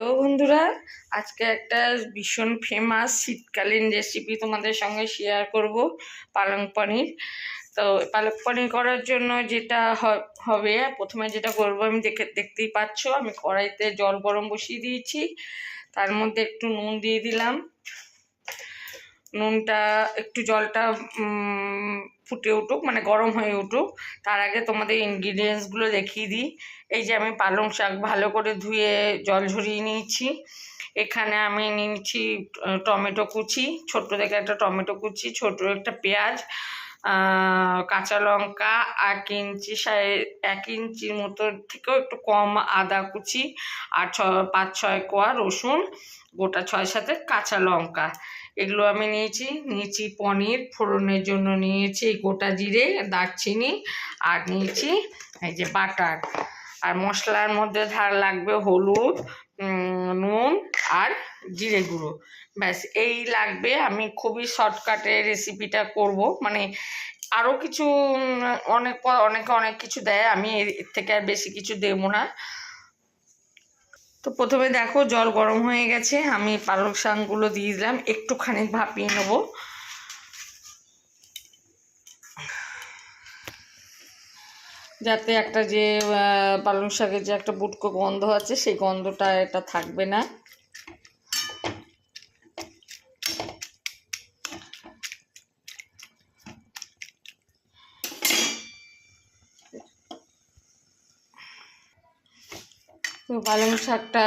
তো বন্ধুরা, আজকে একটা ভীষণ ফেমাস শীতকালীন রেসিপি তোমাদের সঙ্গে শেয়ার করব, পালং পনির। তো পালক পনির করার জন্য যেটা হবে, প্রথমে যেটা করব, আমি দেখে, দেখতেই পাচ্ছ, আমি কড়াইতে জল গরম বসিয়ে দিয়েছি। তার মধ্যে একটু নুন দিয়ে দিলাম। নুনটা, একটু জলটা ফুটে উঠুক মানে গরম হয়ে উঠুক, তার আগে তোমাদের ইনগ্রিডিয়েন্টসগুলো দেখিয়ে দিই। এই যে আমি পালং শাক ভালো করে ধুয়ে জল ঝরিয়ে নিয়েছি। এখানে আমি নিয়েছি টমেটো কুচি, ছোট্ট দেখে একটা টমেটো কুচি ছোট একটা পেঁয়াজ কাঁচা লঙ্কা এক ইঞ্চি সাই- এক ইঞ্চির মতো থেকেও একটু কম আদা কুচি আর ছ, পাঁচ, ছয় কোয়া রসুন, গোটা ছয় সাথে কাঁচা লঙ্কা। এগুলো আমি নিয়েছি নিয়েছি পনির, ফোড়নের জন্য নিয়েছি গোটা জিরে, দারচিনি আর নিয়েছি এই যে বাটার। আর মশলার মধ্যে ধার লাগবে হলুদ নুন আর জিরে গুঁড়ো। ব্যাস, এই লাগবে। আমি খুবই শর্টকাটে রেসিপিটা করব। মানে আরও কিছু অনেক অনেকে অনেক কিছু দেয়। আমি এর থেকে আর বেশি কিছু দেবো না। তো প্রথমে দেখো, জল গরম হয়ে গেছে। আমি পালক শাকগুলো দিয়ে দিলাম। একটুখানি ভাপিয়ে নেব। যাতে একটা যে পালং শাকের যে একটা বুটকো গন্ধ আছে, সেই গন্ধটা এটা থাকবে না। পালং শাকটা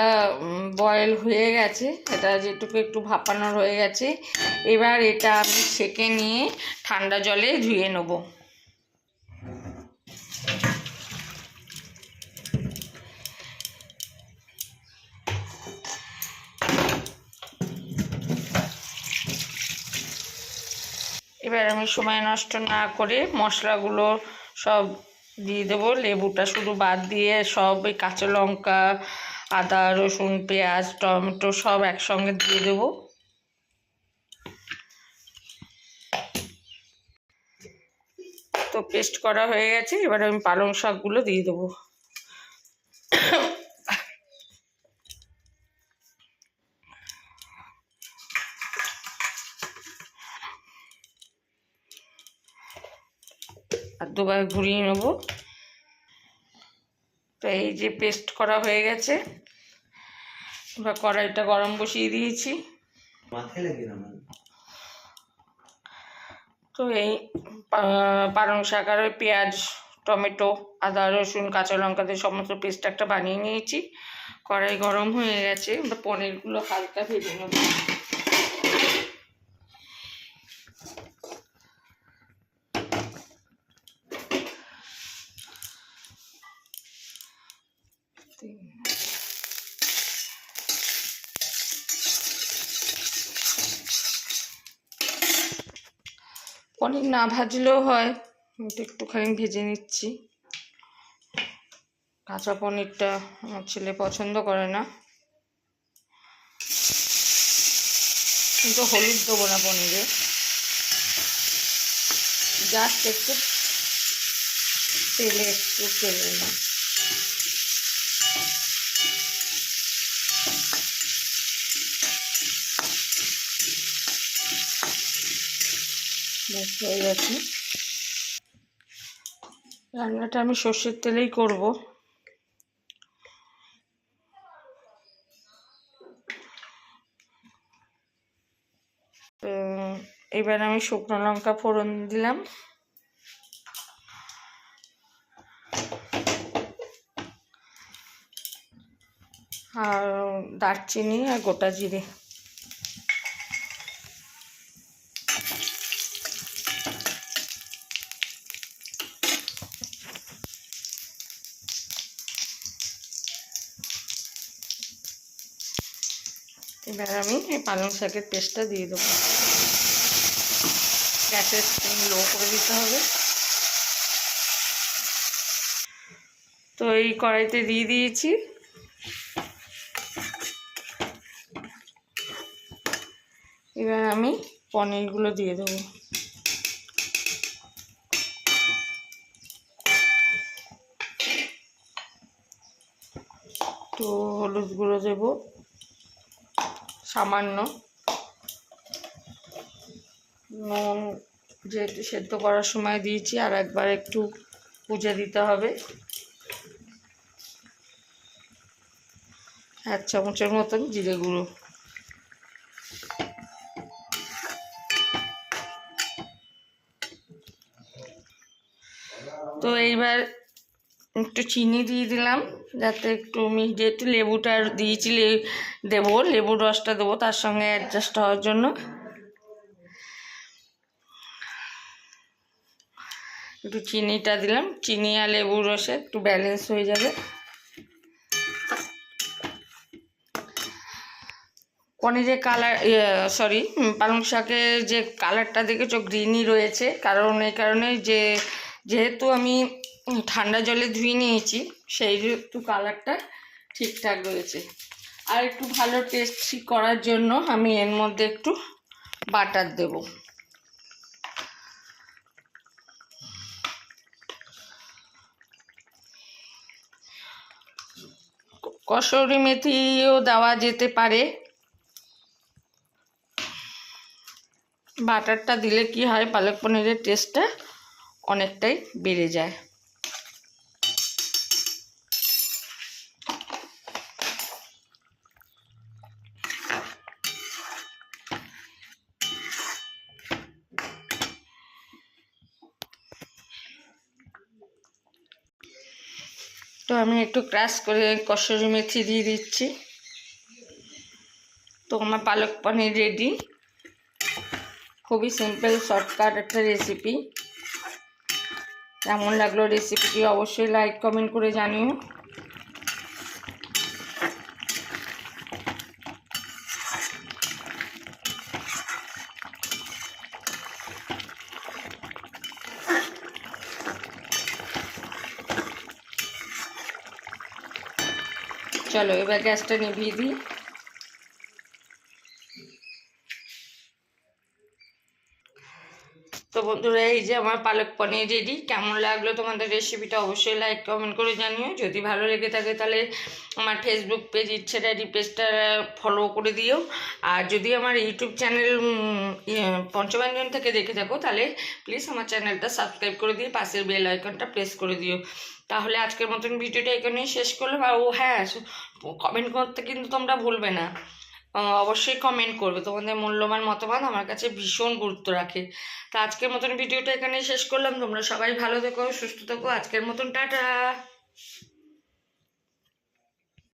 বয়েল হয়ে গেছে। এটা যেটুকু একটু ভাপানোর হয়ে গেছে। এবার এটা আমি সেকে নিয়ে ঠান্ডা জলে ধুয়ে নেব। এবার আমি সময় নষ্ট না করে মশলাগুলো সব দিয়ে দেবো লেবুটা শুধু বাদ দিয়ে সব ওই কাঁচা লঙ্কা, আদা, রসুন, পেঁয়াজ, টমেটো সব একসঙ্গে দিয়ে দেবো। তো পেস্ট করা হয়ে গেছে, এবার আমি পালং শাকগুলো দিয়ে দেবো। আর দুবার ঘুরিয়ে নেব। তো এই যে পেস্ট করা হয়ে গেছে এবার কড়াইটা গরম বসিয়ে দিয়েছি। তো এই পালং শাক আর ওই পেঁয়াজ টমেটো আদা রসুন কাঁচা লঙ্কা দিয়ে সমস্ত পেস্ট একটা বানিয়ে নিয়েছি। কড়াই গরম হয়ে গেছে পনিরগুলো হালকা ভেজে নেব। পনির না ভাজলেও হয়। তো একটুখানি ভেজে নিচ্ছি। কাঁচা পনিরটা আমার ছেলে পছন্দ করে না। কিন্তু হলুদ দেবো না পনিরে। জাস্ট একটু তেলে একটু তেলে না ব্যাস, হয়ে গেছে। রান্নাটা আমি সর্ষের তেলেই করব। তো এবার আমি শুকনো লঙ্কা ফোড়ন দিলাম। আর দারচিনি আর গোটা জিরে। এবার আমি এই পালং শাকের পেস্টটা দিয়ে দেবো। গ্যাসের ফ্লেম লো করে দিতে হবে। তো এই কড়াইতে দিয়ে দিয়েছি। এবার আমি পনিরগুলো দিয়ে দেবো। তো হলুদ গুঁড়ো দেবো। সামান্য নুন যেহেতু সেদ্ধ করার সময় দিয়েছি, আর একবার একটু পুজে দিতে হবে। এক চামচের মতন জিরে গুঁড়ো। তো এইবার একটু চিনি দিয়ে দিলাম, যাতে একটু আমি যেহেতু লেবুটা দিয়েছি দেবো লেবুর রসটা দেবো, তার সঙ্গে অ্যাডজাস্ট হওয়ার জন্য। একটু চিনিটা দিলাম, চিনি আর লেবুর রসে একটু ব্যালেন্স হয়ে যাবে। পনিরের কালার সরি পালং শাকের যে কালারটা দেখেছ গ্রিনই রয়েছে, কারণ এই কারণে যে, যেহেতু আমি ঠান্ডা জলে ধুয়ে নিয়েছি, সেই একটু কালারটা ঠিকঠাক রয়েছে। আর একটু ভালো টেস্টি করার জন্য আমি এর মধ্যে একটু বাটার দেবো। কসুরি মেথিও দেওয়া যেতে পারে। বাটারটা দিলে কি হয়, পালক পনিরের টেস্টটা অনেকটাই বেড়ে যায়। তো আমি একটু ক্রাশ করে কসুরি মেথি দিয়ে দিচ্ছি। তো আমার পালক পনির রেডি খুবই সিম্পল শর্টকাট একটা রেসিপি কেমন লাগল রেসিপিটি অবশ্যই লাইক কমেন্ট করে জানিও। চলো, এবার গ্যাসটা নিভিয়ে দিই। তো বন্ধুরা, এই যে আমার পালক পনির রেডি কেমন লাগল তোমাদের রেসিপিটা অবশ্যই লাইক কমেন্ট করে জানিও। যদি ভালো লেগে থাকে তাহলে আমার Facebook page Ichchhe diary follow করে দিও। আর যদি আমার ইউটিউব চ্যানেল পঞ্চবাঞ্জন থেকে দেখে থাকো, তাহলে প্লিজ আমার চ্যানেলটা সাবস্ক্রাইব করে দিয়ে পাশের বেল আইকনটা প্রেস করে দিও। তাহলে আজকের মতন ভিডিওটা এখানেই শেষ করলাম। আর ও হ্যাঁ কমেন্ট করতে কিন্তু তোমরা ভুলবে না। অবশ্যই কমেন্ট করবে। তোমাদের মূল্যবান মতামত আমার কাছে ভীষণ গুরুত্ব রাখে। তা আজকের মতন ভিডিওটা এখানেই শেষ করলাম। তোমরা সবাই ভালো থেকো, সুস্থ থেকো। আজকের মতন টাটা।